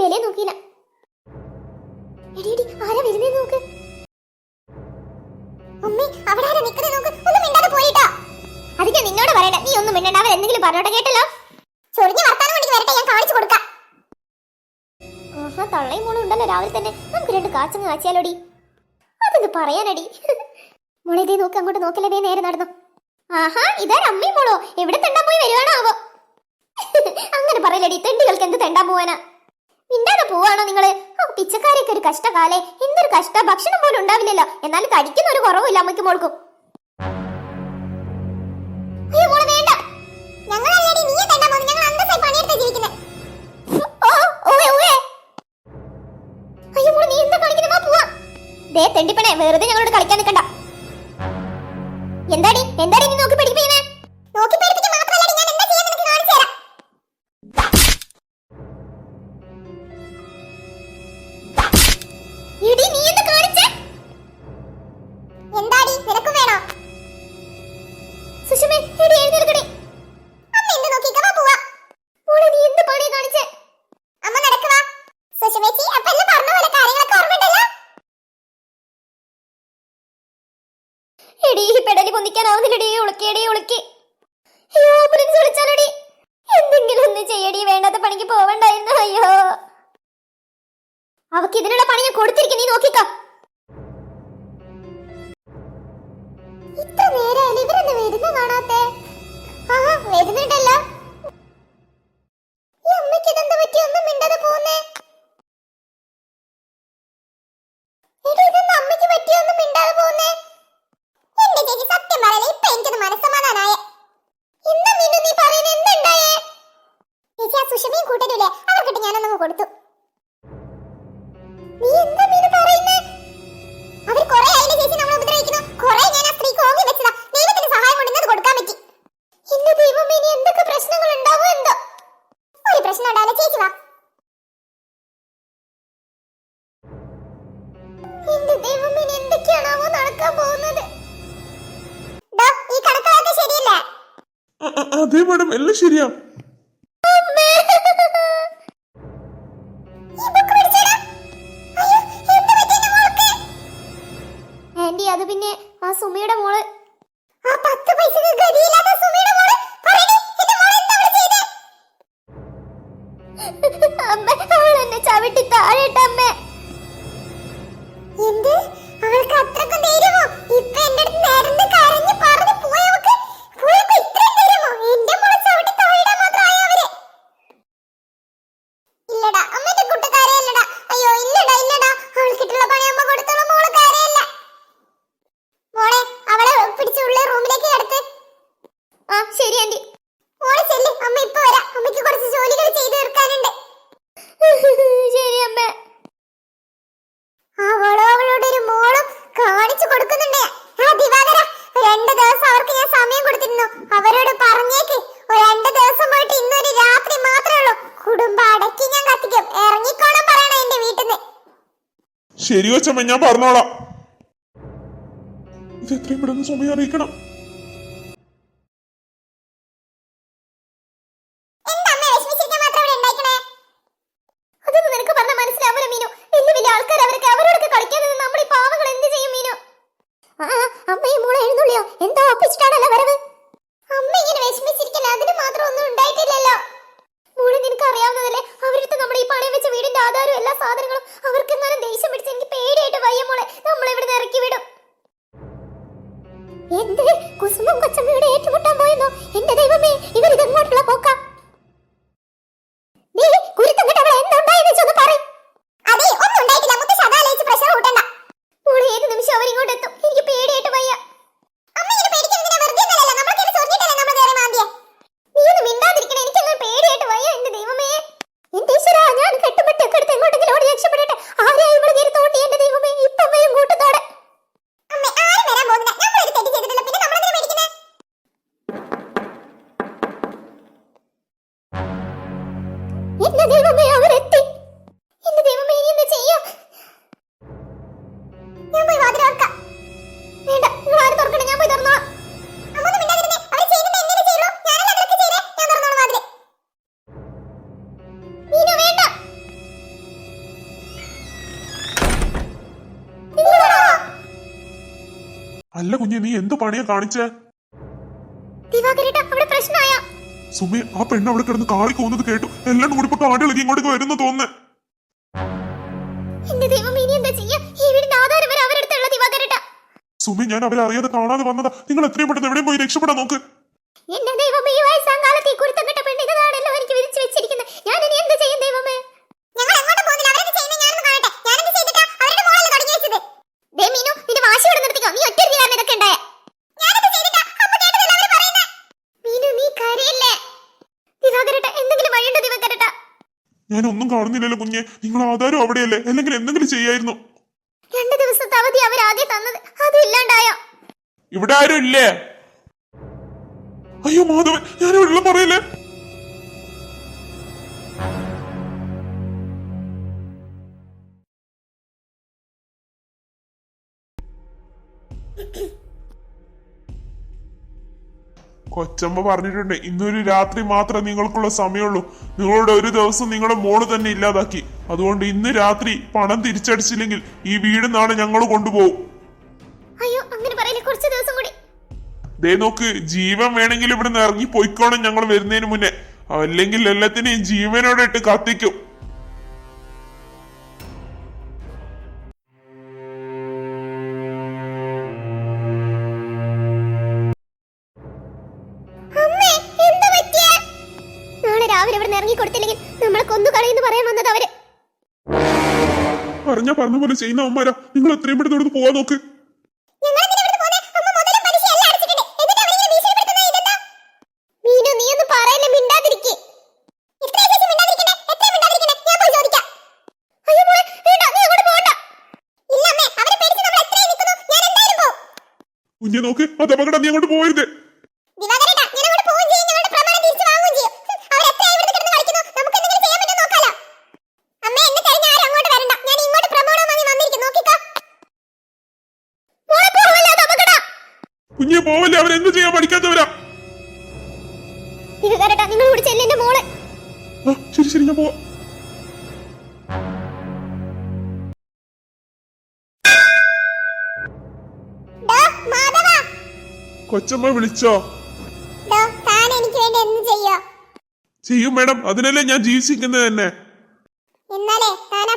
മേലെ നോക്കിയില്ല. എടി എടി ആരാ വരുന്നേ നോക്ക്? ഉമ്മി അവിടെ ആരാ നിക്കുന്നേ നോക്ക്. ഒന്നും മിണ്ടാതെ പോയിട്ടാ. അത് ഞാൻ നിന്നോട് പറയണ്ട നീ ഒന്നും മിണ്ടണ്ട അവർ എന്തെങ്കിലും പറഞ്ഞോട്ടെ കേട്ടല്ലോ? ചൊറിഞ്ഞ വർത്താനം വേണ്ടി വരട്ടെ ഞാൻ കാണിച്ചു കൊടുക്കാം. ആഹാ തള്ളയും മോളും ഉണ്ടല്ലോ രാവിലെ തന്നെ. നമുക്ക് രണ്ട് കാച്ചങ്ങ് കാച്ചിയാലോടി. അതൊന്ന് പറയാനടി. മോളെ ഇതേ നോക്ക് അങ്ങോട്ട് നോക്കല്ലേ ദേ നേരെ നടന്നു. ആഹാ ഇതാ അമ്മയും മോളോ. എവിടെ തെണ്ടാൻ പോയി വരുവാണോ ആവോ അങ്ങനെ പറയലടി തെണ്ടികൾക്ക് എന്ത് തെണ്ടാൻ പോവാനാ? മിണ്ടാതെ പോവാണോ നിങ്ങൾ? പിച്ചക്കാരൊക്കെ ഒരു കഷ്ടകാലേ. എന്തൊരു കഷ്ട ഭക്ഷണം പോലും ഉണ്ടാവില്ലല്ലോ. എന്നാൽ കഴിക്കുന്ന ഒരു കുറവില്ല അമ്മയ്ക്ക് മോൾക്കും. വെറുതെ ഞങ്ങളോട് കളിക്കാൻ നിൽക്കണ്ട എന്താടി? എന്താടി? നീ നോക്കി പഠിപ്പിക്കണേ എടി ഈ പെടലി പൊന്നിക്കാനാവുന്നില്ലടി ഉളുക്കിയടി ഉളുക്കി. അയ്യോ ആംബുലൻസ് വിളിച്ചാലടി. എന്തെങ്കിലും ഒന്ന് ചെയ്യടി വേണ്ടാത്ത പണിക്ക് പോവണ്ടായിരുന്നു അയ്യോ. അവക്ക് ഇതിനുള്ള പണി ഞാൻ കൊടുത്തിരിക്കും നീ നോക്കിക്കോ. ഇത്ര നേരം ഇവരൊന്ന് വരുന്ന കാണാത്തേ? ആഹാ വരുന്നുണ്ടല്ലോ. അതെ മാഡം എല്ലാം ശരിയാ. അത് പിന്നെ ആ സുമിയുടെ മോൾ. ആ സുമിയുടെ മോൾ എന്താ? അമ്മ അവൾ എന്നെ ചവിട്ടി താഴെ ശരി വെച്ചമ്മ ഞാൻ പറഞ്ഞോളാം. ഇത് എത്രയും പെട്ടെന്ന് സമയം അറിയിക്കണം. അതൊന്നും നിനക്ക് അറിയാവുന്നതല്ലേ? വെച്ച എല്ലാ സാധനങ്ങളും അവർക്ക് എന്നാലും ദേഷ്യം പിടിച്ച് മോളെ നമ്മൾ ഇവിടെ ഇറക്കി വിടും. എന്ത്? കുസുമം കൊച്ചമ്മയുടെ ഏറ്റുമുട്ടാൻ പോയെന്നോ? എന്റെ ദൈവമേ അല്ല കുഞ്ഞെ നീ എന്ത് പണിയാ കാണിച്ചേ? സുമി ആ പെണ്ണ് അവിടെ കിടന്ന് കാറി പോകുന്നത് കേട്ടു. എല്ലാം കൂടി ഇപ്പൊ കാടുകളൊക്കെ ഇങ്ങോട്ടേക്ക് വരുന്നു തോന്നുന്നു. ദൈവം സുമേ ഞാൻ അവരെ അറിയാതെ കാണാതെ വന്നതാ. നിങ്ങൾ എത്രയും പെട്ടെന്ന് എവിടെയും പോയി രക്ഷപ്പെടാൻ നോക്ക്. എന്റെ ദൈവമേ ഈ വയസ്സാം കാലത്ത് ഈ കുരുത്തം കെട്ട ഞാൻ ഒന്നും കാണുന്നില്ലല്ലോ കുഞ്ഞെ. നിങ്ങൾ ആധാരം അവിടെയല്ലേ? അല്ലെങ്കിൽ എന്തെങ്കിലും ചെയ്യായിരുന്നു? രണ്ടു ദിവസത്തെ അവധി അവർ ആദ്യം തന്നത് അത് ഇല്ലാണ്ടായോ ഇവിടെ ആരും ഇല്ലേ? അയ്യോ മാധവൻ ഞാൻ വെള്ളം പറയല്ലേ? കൊച്ചമ്മ പറഞ്ഞിട്ടുണ്ട് ഇന്നൊരു രാത്രി മാത്രമേ നിങ്ങൾക്കുള്ള സമയമുള്ളൂ. നിങ്ങളുടെ ഒരു ദിവസം നിങ്ങളുടെ മോൾ തന്നെ ഇല്ലാതാക്കി. അതുകൊണ്ട് ഇന്ന് രാത്രി പണം തിരിച്ചടിച്ചില്ലെങ്കിൽ ഈ വീട് നാളെ ഞങ്ങൾ കൊണ്ടുപോകും. അയ്യോ അങ്ങനെ പറയില്ല കുറച്ച് ദിവസം കൂടി. ദേ നോക്ക് ജീവൻ വേണമെങ്കിൽ ഇവിടെ നിന്ന് ഇറങ്ങി പോയിക്കോണം ഞങ്ങൾ വരുന്നതിന് മുന്നേ. അല്ലെങ്കിൽ എല്ലാത്തിനെയും ജീവനോടെ ഇട്ട് കത്തിക്കും. ഇവിടെ ഇറങ്ങി കൊടുത്തില്ലെങ്കിൽ നമ്മളെ കൊന്നു കളയെന്ന് പറയാൻ വന്നത് അവർ. പറഞ്ഞ പറഞ്ഞ പോലെ ചെയ്യുന്ന അമ്മമാരാ നിങ്ങൾ എത്രയും പെട്ടെന്ന് ഇവിടുന്ന് പോവാൻ നോക്ക്. കുഞ്ഞെ നോക്ക് അത് അപകടം നീ അങ്ങോട്ട് പോകരുത് ദിവാകരേട്ടാ, ഞാൻ അങ്ങോട്ട് പോവുകയും ചെയ്യും, ഞങ്ങളുടെ പ്രമാണം തിരിച്ച് വാങ്ങുകയും ചെയ്യും. ഹും, അവരെത്രയായി ഇവിടുന്ന് കിടന്ന് കളിക്കുന്നു, നമുക്ക് എന്തെങ്കിലും ചെയ്യാൻ പറ്റുമോ നോക്കാലോ. അമ്മേ, എന്നെ കഴിഞ്ഞ് ആരും അങ്ങോട്ട് വരണ്ട. ഞാൻ ഇങ്ങോട്ട് പ്രമാണം വാങ്ങി വന്നിരിക്കും, നോക്കിക്കോ. മോളെ പോവല്ലേ, അത് അപകടാ. കുഞ്ഞെ അവരെന്ത് ചെയ്യാൻ പഠിക്കാത്തവരാ നിങ്ങൾ കൂടി ചെല്ല് എന്റെ മോളെ. ശരി ശരി ഞാൻ പോവാ. കൊച്ചമ്മ വിളിച്ചോ എനിക്ക് വേണ്ടി എന്ത് ചെയ്യോ? ചെയ്യും മേഡം അതിനല്ലേ ഞാൻ ജീവിച്ചിരിക്കുന്നത് തന്നെ എന്നാലേ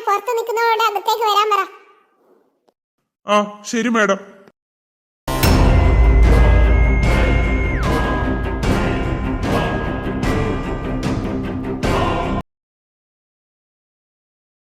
പുറത്ത് നിൽക്കുന്നവരോട് അകത്തേക്ക് വരാൻ പറ ആ ശരി മേഡം